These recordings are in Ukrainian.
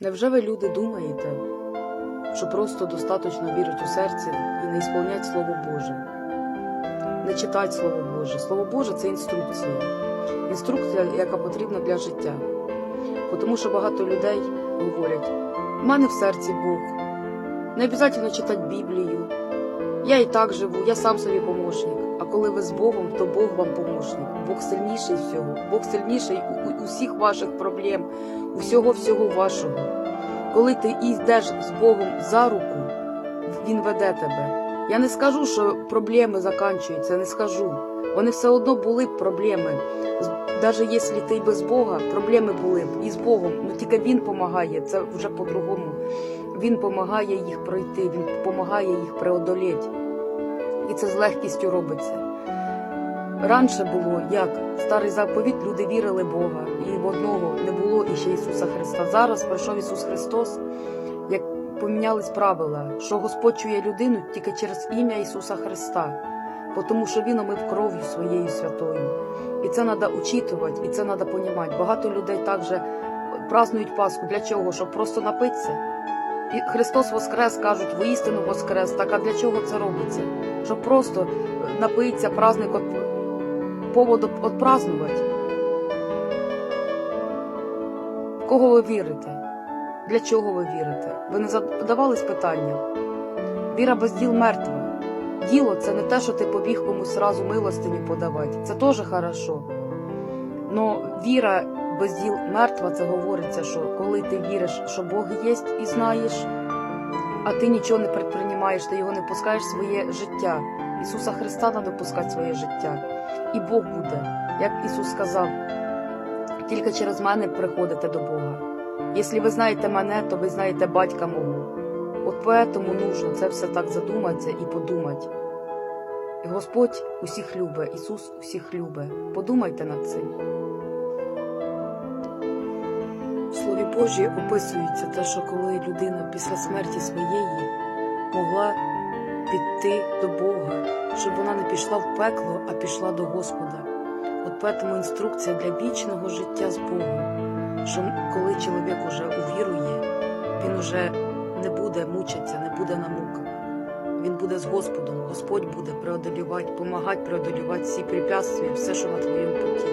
Невже ви люди думаєте, що просто достаточно вірить у серці і не ісполнять Слово Боже? Не читать Слово Боже. Слово Боже це інструкція. Інструкція, яка потрібна для життя. Тому що багато людей говорять: в мене в серці Бог. Не обов'язково читати Біблію. Я і так живу, я сам собі помощник. А коли ви з Богом, то Бог вам помощник. Бог сильніший всього. Бог сильніший у, у усіх ваших проблем, усього всього вашого. Коли ти йдеш з Богом за руку, Він веде тебе. Я не скажу, що проблеми закінчуються, не скажу. Вони все одно були б проблеми. Навіть якщо ти без Бога, проблеми були б і з Богом. Ну тільки Він допомагає, це вже по-другому. Він допомагає їх пройти, він допомагає їх преодоліти. І це з легкістю робиться. Раніше було як старий заповіт, люди вірили Бога, і в одного не було іще Ісуса Христа. Зараз прийшов Ісус Христос, як помінялись правила, що Господь чує людину тільки через ім'я Ісуса Христа, тому що Він омив кров'ю своєю святою. І це треба учитувати, і це треба понімати. Багато людей також празднують Пасху. Для чого? Щоб просто напитися. І Христос Воскрес кажуть, воістину Воскрес. Так а для чого це робиться? Щоб просто напитися, праздник от, повод от- отпразнувати. Кого ви вірите? Для чого ви вірите? Ви не задавались питання? Віра без діл мертва. Діло це не те, що ти побіг комусь сразу милостиню подавати. Це теж хорошо. Но віра без діл мертва, це говориться, що коли ти віриш, що Бог є і знаєш, а ти нічого не предприймаєш, ти його не пускаєш в своє життя. Ісуса Христа треба пускати в своє життя. І Бог буде, як Ісус сказав, тільки через мене приходите до Бога. Якщо ви знаєте мене, то ви знаєте батька мого. От поэтому нужно це все так задуматися і подумати. І Господь усіх любить, Ісус усіх любить. Подумайте над цим. Слові Божі описується те, що коли людина після смерті своєї могла піти до Бога, щоб вона не пішла в пекло, а пішла до Господа. От тому інструкція для вічного життя з Богом, що коли чоловік уже увірує, він уже не буде мучитися, не буде на муках. Він буде з Господом, Господь буде преодолювати, допомагати преодолювати всі препятствия, все, що на твоєму путі.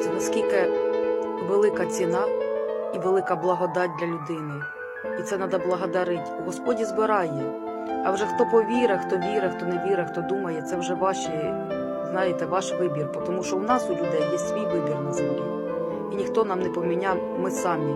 Це наскільки велика ціна і велика благодать для людини. І це треба благодарить. Господь збирає. А вже хто повіре, хто віре, хто не віре, хто думає, це вже ваші, знаєте, ваш вибір. Тому що у нас у людей є свій вибір на землі. І ніхто нам не поміняв, ми самі.